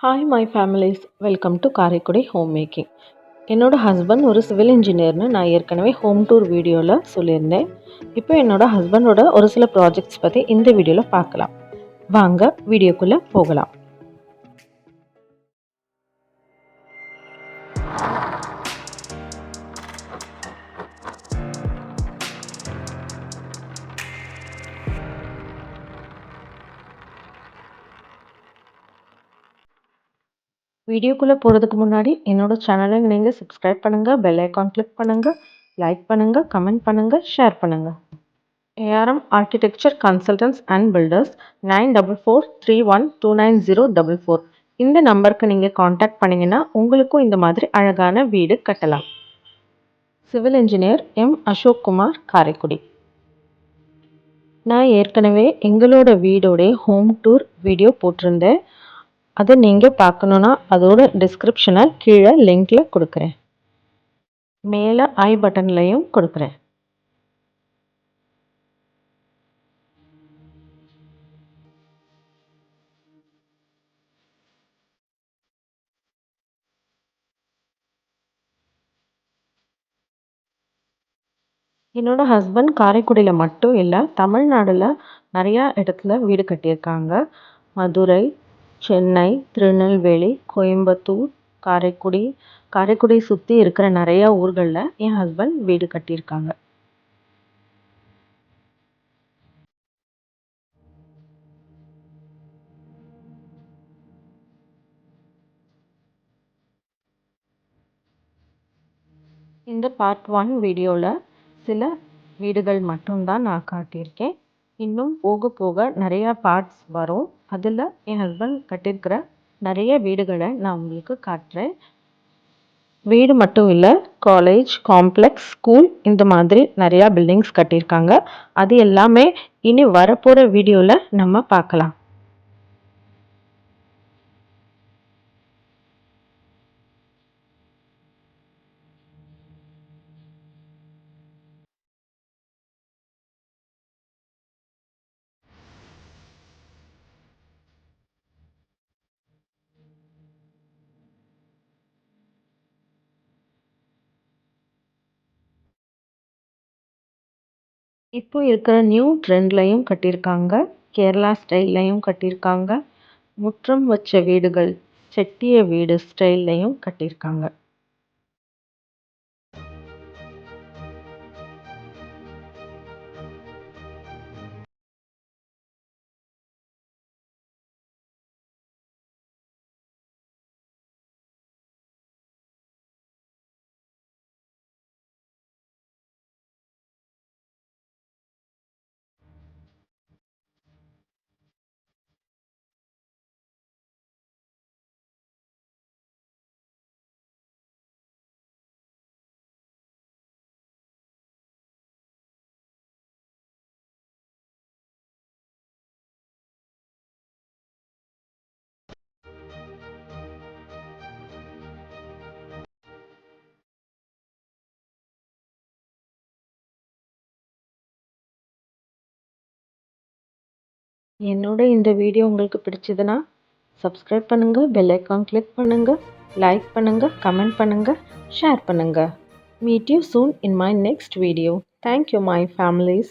Hi my families welcome to Karaikudi home making என்னோடய husband ஒரு civil இன்ஜினியர்னு நான் ஏற்கனவே ஹோம் டூர் வீடியோவில் சொல்லியிருந்தேன். இப்போ என்னோடய ஹஸ்பண்டோட ஒரு சில ப்ராஜெக்ட்ஸ் பற்றி இந்த வீடியோவில் பார்க்கலாம். வாங்க வீடியோக்குள்ளே போகலாம். வீடியோக்குள்ளே போகிறதுக்கு முன்னாடி என்னோடய சேனலை நீங்கள் சப்ஸ்கிரைப் பண்ணுங்கள் பெல் ஐக்கான் கிளிக் பண்ணுங்கள் லைக் பண்ணுங்கள் கமெண்ட் பண்ணுங்கள் ஷேர் பண்ணுங்கள் A R M architecture consultants and builders nine double four three one two nine zero double four இந்த நம்பருக்கு நீங்கள் காண்டாக்ட் பண்ணிங்கன்னா உங்களுக்கும் இந்த மாதிரி அழகான வீடு கட்டலாம். Civil engineer M Ashok Kumar Karaikudi நான் ஏற்கனவே எங்களோட வீடோடைய ஹோம் டூர் வீடியோ போட்டிருந்தேன். அதை நீங்கள் பார்க்கணுன்னா அதோட டிஸ்கிரிப்ஷனை கீழே லிங்கில் கொடுக்குறேன். மேலே ஐ பட்டன்லையும் கொடுக்குறேன். என்னோடய ஹஸ்பண்ட் காரைக்குடியில் மட்டும் இல்லை தமிழ்நாடில் நிறையா இடத்துல வீடு கட்டியிருக்காங்க. மதுரை சென்னை திருநெல்வேலி கோயம்புத்தூர் காரைக்குடி. காரைக்குடி சுற்றி இருக்கிற நிறையா ஊர்களில் என் ஹஸ்பண்ட் வீடு கட்டியிருக்காங்க. இந்த பார்ட் ஒன் வீடியோவில் சில வீடுகள் மட்டும்தான் நான் காட்டியிருக்கேன். இன்னும் போக போக நிறையா பார்ட்ஸ் வரும். அதில் என் ஹஸ்பண்ட் கட்டியிருக்கிற நிறைய வீடுகளை நான் உங்களுக்கு காட்டுறேன். வீடு மட்டும் இல்லை காலேஜ் காம்ப்ளெக்ஸ் ஸ்கூல் இந்த மாதிரி நிறையா பில்டிங்ஸ் கட்டியிருக்காங்க. அது எல்லாமே இனி வரப்போகிற வீடியோவில் நம்ம பார்க்கலாம். இப்போ இருக்கிற நியூ ட்ரெண்ட்லையும் கட்டியிருக்காங்க. கேரளா ஸ்டைல்லையும் கட்டியிருக்காங்க. முற்றம் வச்ச வீடுகள் செட்டிய வீடு ஸ்டைல்லையும் கட்டியிருக்காங்க. என்னோட இந்த வீடியோ உங்களுக்கு பிடிச்சதுன்னா சப்ஸ்கிரைப் பண்ணுங்கள் பெல் ஐக்கான் கிளிக் பண்ணுங்கள் லைக் பண்ணுங்கள் கமெண்ட் பண்ணுங்கள் ஷேர் பண்ணுங்கள் meet you soon in my next video thank you my families